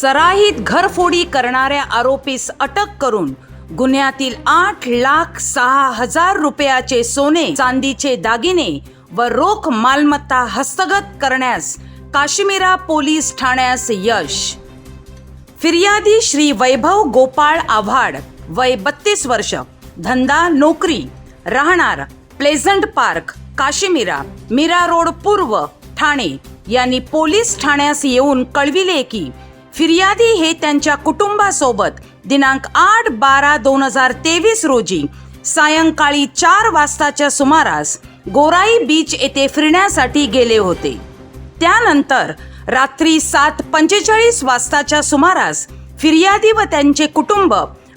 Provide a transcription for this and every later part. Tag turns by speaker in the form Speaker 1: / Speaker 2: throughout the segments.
Speaker 1: सराईत घरफोडी करणाऱ्या आरोपीस अटक करून गुन्ह्यातील आठ लाख सहा हजार रुपयाचे सोने चांदीचे दागिने व रोख मालमत्ता हस्तगत करण्यास काश्मीरा पोलीस ठाण्यास यश. फिर्यादी श्री वैभव गोपाळ आव्हाड वय बत्तीस वर्ष धंदा नोकरी राहणार pleasant park Kashimira Mira road पूर्व ठाणे. यांनी पोलीस ठाण्यास येऊन कळविले की फिर्यादी हे त्यांच्या कुटुंबासोबत दिनांक आठ बारा दोन हजार तेवीस रोजी सायंकाळी चार वाजताच्या सुमारास गोराई बीच येथे फिरण्यासाठी गेले होते. त्यानंतर रात्री सात पंचेचाळीस वाजताच्या सुमारास फिर्यादी व त्यांचे कुटुंब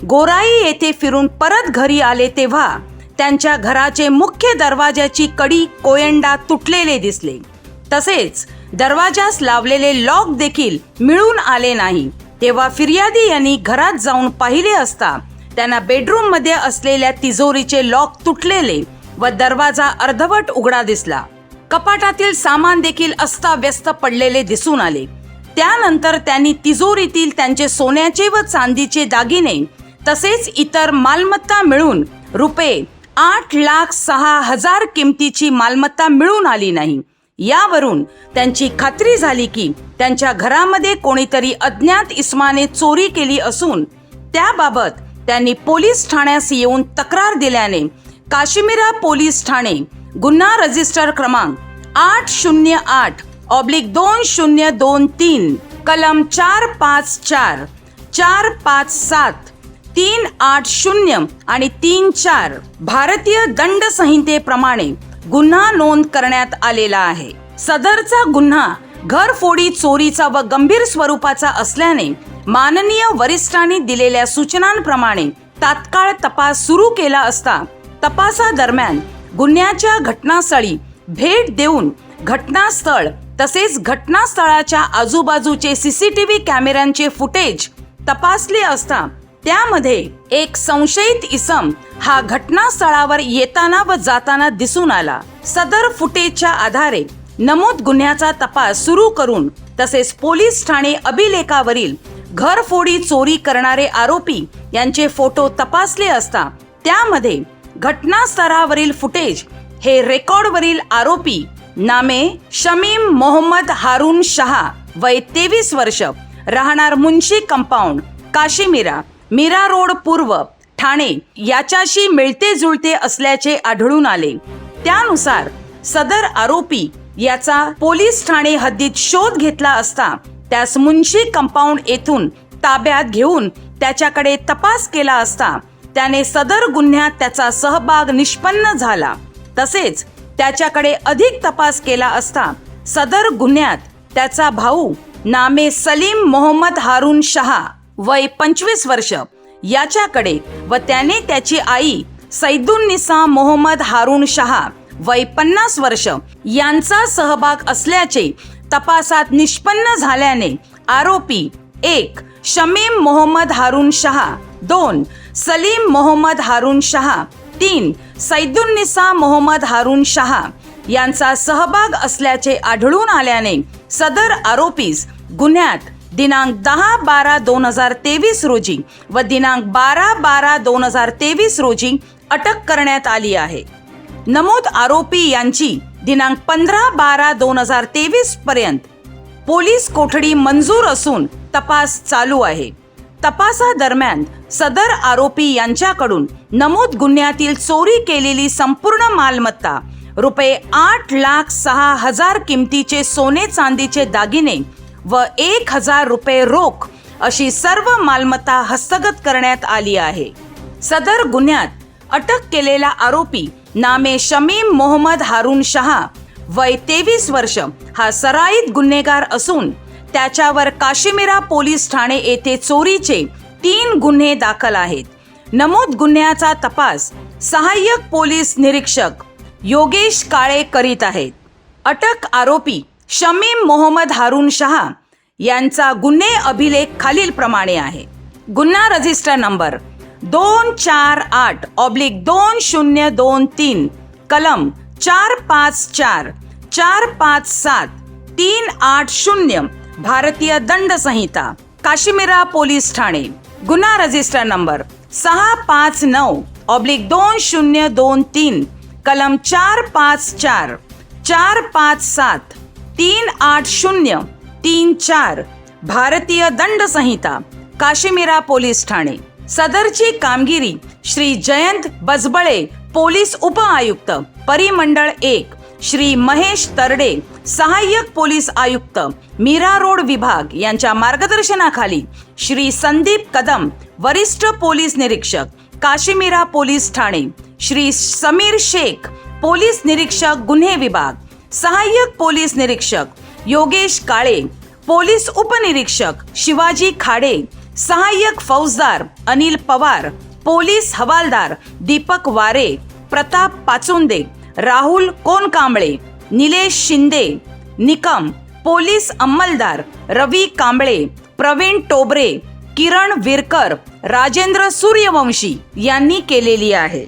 Speaker 1: गोराई येथे फिरून परत घरी आले तेव्हा त्यांच्या घराचे मुख्य दरवाजाची कडी कोयंडा तुटलेले दिसले. तसेच दरवाजास लावलेले लॉक देखील मिळून आले नाही. तेव्हा फिर्यादी यांनी घरात जाऊन पाहिले असता त्यांना बेडरूममध्ये असलेल्या तिजोरीचे लॉक तुटलेले व दरवाजा अर्धवट उघडा दिसला. कपाटातील सामान देखील अस्ताव्यस्त पडलेले दिसून आले. त्यानंतर त्यांनी तिजोरीतील त्यांचे सोन्याचे व चांदीचे दागिने तसेच इतर मालमत्ता मिळून रुपये आठ लाख सहा हजार किमतीची मालमत्ता मिळून आली नाही. यावरून त्यांची खात्री झाली की त्यांच्या घरामध्ये कोणीतरी अज्ञात इस्माने चोरी केली असून त्याबाबत त्यांनी पोलीस ठाण्यास येऊन तक्रार दिल्याने काश्मीरा पोलीस ठाणे गुन्हा रजिस्टर क्रमांक आठ शून्य आठ ऑब्लिक दोन शून्य दोन तीन कलम चार पाच चार चार पाच सात तीन आठ शून्य आणि तीन चार भारतीय दंड संहितेप्रमाणे गुन्हा नोंद करण्यात आलेला आहे. सदरचा गुन्हा घरफोडी चोरीचा व गंभीर स्वरूपाचा असल्याने माननीय वरिष्ठांनी दिलेल्या सूचनांप्रमाणे तात्काळ तपास सुरू केला असता तपासादरम्यान गुन्ह्याच्या घटनास्थळी भेट देऊन घटनास्थळ तसेच घटनास्थळाच्या आजूबाजूचे सीसीटीव्ही कॅमेऱ्यांचे फुटेज तपासले असता त्यामध्ये एक संशयित इसम हा घटनास्थळावर येताना व जाताना दिसून आला. सदर फुटेजच्या आधारे नमूद गुन्ह्याचा तपास सुरू करून तसेच पोलीस ठाणे अभिलेखावरील घरफोडी चोरी करणारे आरोपी यांचे फोटो तपासले असता त्यामध्ये घटनास्थळावरील फुटेज हे रेकॉर्डवरील आरोपी नामे शमीम मोहम्मद हारून शहा वय तेवीस वर्ष राहणार मुन्शी कंपाऊंड काशीमिरा मीरा रोड पूर्व ठाणे याच्याशी मिळते जुळते असल्याचे आढळून आले. त्यानुसार सदर आरोपी याचा पोलीस ठाणे हद्दीत शोध घेतला असता त्यास मुंशी कंपाऊंड येथून ताब्यात घेऊन त्याच्याकडे तपास केला असता त्याने सदर गुन्ह्यात त्याचा सहभाग निष्पन्न झाला. तसेच त्याच्याकडे अधिक तपास केला असता सदर गुन्ह्यात त्याचा भाऊ नामे सलीम मोहम्मद हारून शहा वय पंचवीस वर्ष. याच्याकडे व त्याने त्याची आई सैदुन्निसा मोहम्मद हारून शहा वय पन्नास वर्ष यांचा सहभाग असल्याचे तपासात निष्पन्न झाल्याने आरोपी एक शमीम मोहम्मद हारून शहा दोन सलीम मोहम्मद हारून शहा तीन सैदुन्निसा मोहम्मद हारून शहा यांचा सहभाग असल्याचे आढळून आल्याने सदर आरोपीस गुन्ह्यात दिनांक दहा बारा दोन हजार तेवीस रोजी व दिनांक बारा बारा दोन हजार तेवीस रोजी अटक करण्यात आली आहे. नमूद आरोपी यांची दिनांक पंधरा बारा दोन हजार तेवीस पर्यंत पोलीस कोठडी मंजूर असून तपास चालू आहे. तपासादरम्यान सदर आरोपी यांच्याकडून नमूद गुन्ह्यातील चोरी केलेली संपूर्ण मालमत्ता रुपये आठ लाख सहा हजार किमतीचे सोने चांदीचे दागिने व एक हजार रुपये रोख अशी सर्व मालमत्ता हस्तगत करण्यात आली आहे. सदर गुन्ह्यात अटक केलेला आरोपी नामे शमीम मोहम्मद हारून शहा वय तेवीस वर्ष हा सराईत गुन्हेगार असून त्याच्यावर काश्मीरा पोलीस ठाणे येथे चोरीचे तीन गुन्हे दाखल आहेत. नमूद गुन्ह्याचा तपास सहाय्यक पोलीस निरीक्षक योगेश काळे करीत आहेत. अटक आरोपी शमीम मोहम्मद हारून शहा यांचा गुन्हे अभिलेख खालीलप्रमाणे आहे. गुन्हा रजिस्टर नंबर दोन चार आठ ऑब्लिक दोन शून्य दोन तीन कलम चार पाच चार चार पाच सात तीन आठ शून्य भारतीय दंड संहिता काश्मीरा पोलीस ठाणे. गुन्हा रजिस्टर नंबर सहा पाच नऊ ऑब्लिक दोन शून्य दोन तीन कलम चार पाच चार चार पाच सात तीन आठ शून्य तीन चार भारतीय दंड संहिता काशिमिरा पोलीस ठाणे. सदरची कामगिरी श्री जयंत बजबळे पोलीस उप आयुक्त परिमंडळ एक श्री महेश तरडे सहाय्यक पोलीस आयुक्त मीरा रोड विभाग यांच्या मार्गदर्शनाखाली श्री संदीप कदम वरिष्ठ पोलीस निरीक्षक काशिमिरा पोलीस ठाणे श्री समीर शेख पोलीस निरीक्षक गुन्हे विभाग सहाय्यक पोलीस निरीक्षक योगेश काळे पोलीस उपनिरीक्षक शिवाजी खाडे सहाय्यक फौजदार अनिल पवार पोलीस हवालदार दीपक वारे प्रताप पाचुंदे राहुल कोनकांबळे निलेश शिंदे निकम पोलीस अंमलदार रवी कांबळे प्रवीण टोबरे किरण विरकर राजेंद्र सूर्यवंशी यांनी केलेली आहे.